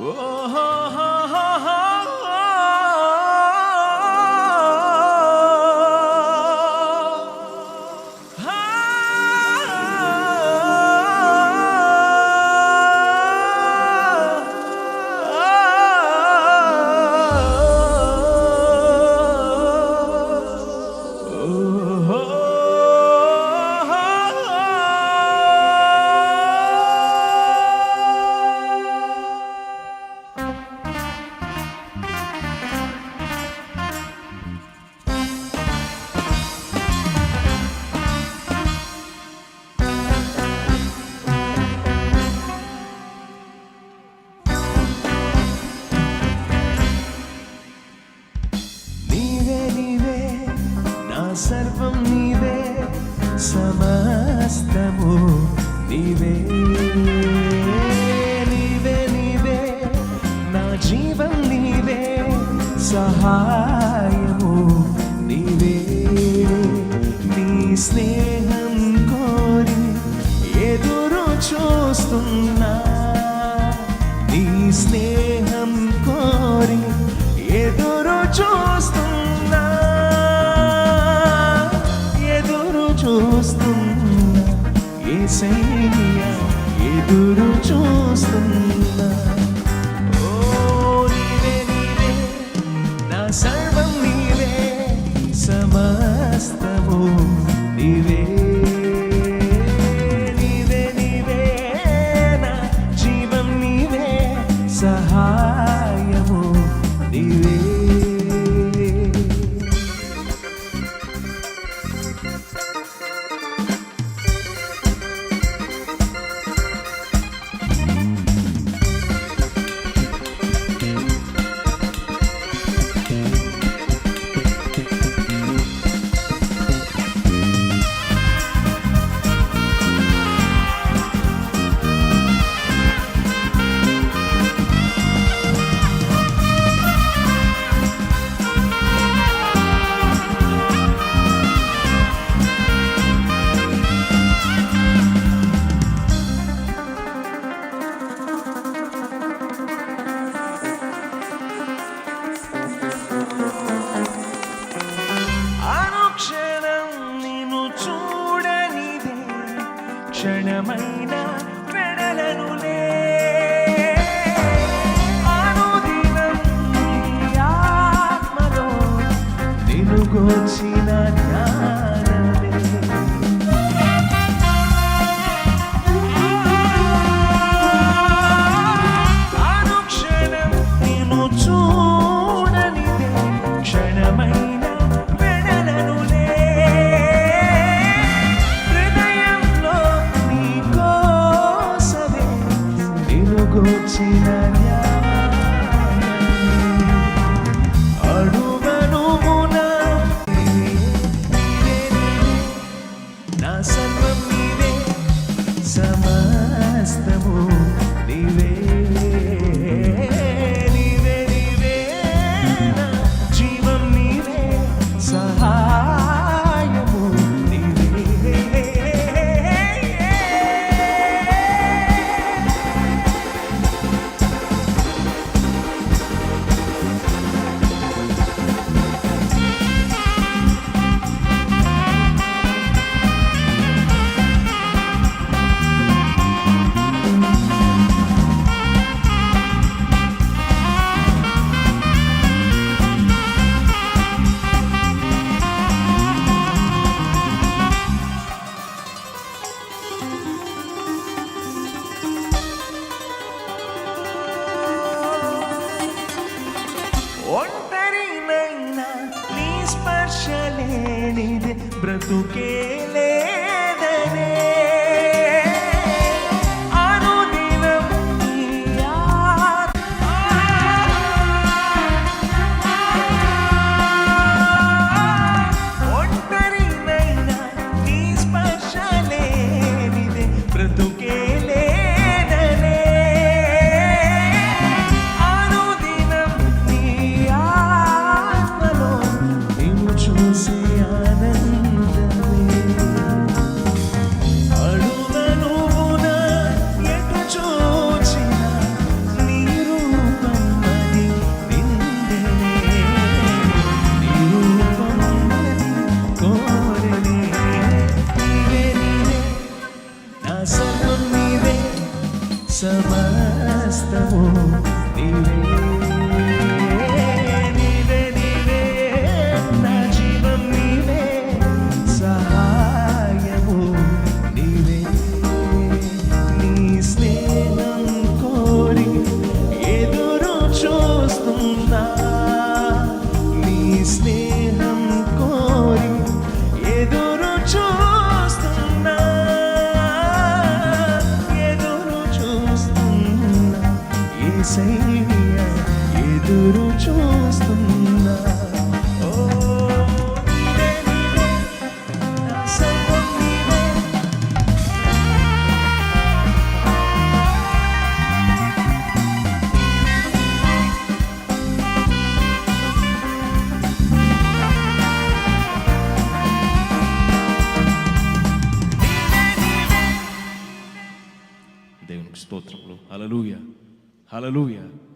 Oh. సర్వం నీవే సమస్తము నీవే. నీవే నీవే నా జీవం నీవే సహాయము నీవే. నీ స్నేహం కోరి ఎదురు చూస్తుంది ఎదురు చూస్తుంది. క్షణమైన వెడలను ఆనుదినం ఆత్మలో నిలుగోచి ఒంటరినైనా నీ స్పర్శ లేనిదే బ్రతుకే Hallelujah. Hallelujah.